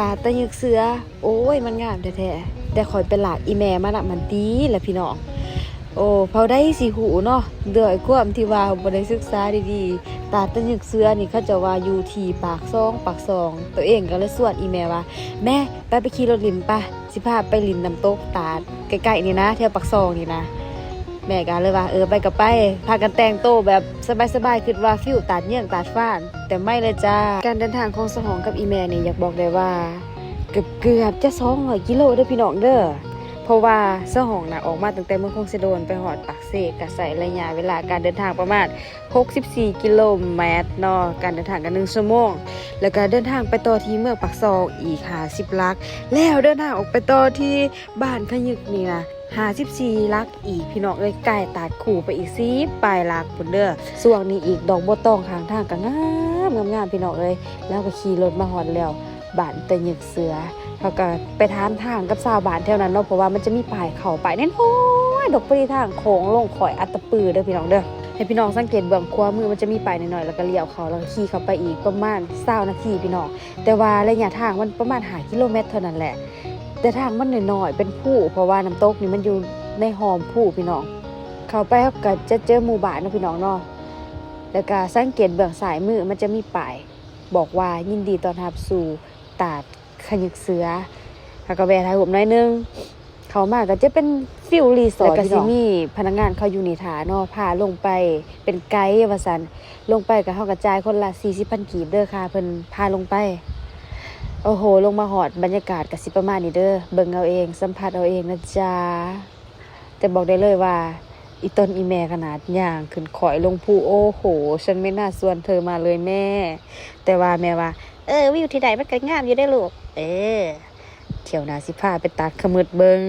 ตาตะยึกเสือ โอ้ย มันงามแท้ๆแต่คอยเป็นหลากอีแม่มันอะมันดีแหละพี่น้อง โอ้เผาได้สิหูเนาะเดือยควมที่ว่าบ่ได้ศึกษาดีๆ ตาตะยึกเสือนี่เขาจะว่าอยู่ที่ปากซองปากซอง ตัวเองก็เลยสวดอีแม่ว่า แม่ไปไปขี่รถลินปะสิพาไปลินน้ำตกตาใกล้ๆนี่นะแถวปากซองนี่นะ แม่ก็เลยว่าเออไปกับไป พากันแต่งโตแบบสบายๆคิดว่าฟิวตัดเยี่ยงตัดฟ้าน แต่ไม่เลยจ้า การเดินทางของสหองกับอีแม่นี่อยากบอกได้ว่า เกือบเกือบจะสองร้อยกิโลเด้อพี่น้องเด้อเพราะว่าเสหองนะออกมาตั้งแต่เมืองคงเซโดนไปหอดปากเสกกะใส่ระยะเวลาการเดินทางประมาณ 64 กิโลเมตรเนาะการเดินทางกัน1ชั่วโมง แล้วก็เดินทางไปต่อที่เมืองปากซองอีก50ลัก แล้วเดินทางออกไปต่อที่บ้านขยึกนี่นะ 54ลักอีกพี่น้องเอ้ยใกล้ตัดขู่ไปอีก10ปลายลักพุ่นเด้อส่วงนี้อีกดอกบัวตองข้างทางก็งามงามพี่น้องเอ้ยแล้วก็ขี่รถมาฮอดแล้วบ้านตะยึกเสือเขาก็ไปทานทางกับชาวบ้านแถวนั้นเนาะเพราะว่ามันจะมีป้ายเข้าไปแน่นอนดอกปรีทางโค้งลงข่อยอัตปือเด้อพี่น้องเด้อให้พี่น้องสังเกตเบื้องขวามือมันจะมีป้ายหน่อยๆแล้วก็เลี้ยวเขาแล้วก็ขี่เข้าไปอีกประมาณ20นาทีพี่น้องแต่ว่าระยะทางมันประมาณ5กิโลเมตรเท่านั้นแหละ แต่ทางมันหน้อยๆเป็นผู้เพราะว่าน้ำตกนี่มันอยู่ในหอมผู้พี่น้อง เข้าไปเขาก็จะเจอหมู่บ้านนะพี่น้องเนาะแล้วก็สังเกตเบื้องสายมือมันจะมีป้ายบอกว่ายินดีต้อนรับสู่ตาดขยึกเสือแล้วก็แวะถ่ายรูปหน่อยนึงเขามากก็จะเป็นฟิวรีสอร์ทแล้วก็สิมีพนักงานเขาอยู่ในฐานเนาะพาลงไปเป็นไกด์ว่าซั่นลงไปก็เฮากระจายคนละ40,000กีบเด้อค่ะเพิ่นพาลงไป โอ้โห ลงมาหอดบรรยากาศกับสิประมาณนี้เด้อเบิ่งเอาเอง สัมผัสเอาเองนะจ๊ะแต่บอกได้เลยว่า อีต้นอีแม่ขนาดย่างขึ้นขอยลงผู้โอ้โห ฉันไม่น่าชวนเธอมาเลยแม่ แต่ว่าแม่ว่า เออ วิวที่ใดมันก็งามอยู่ได้ลูก เออเที่ยวนาสิพาไปตัดขมืดเบิง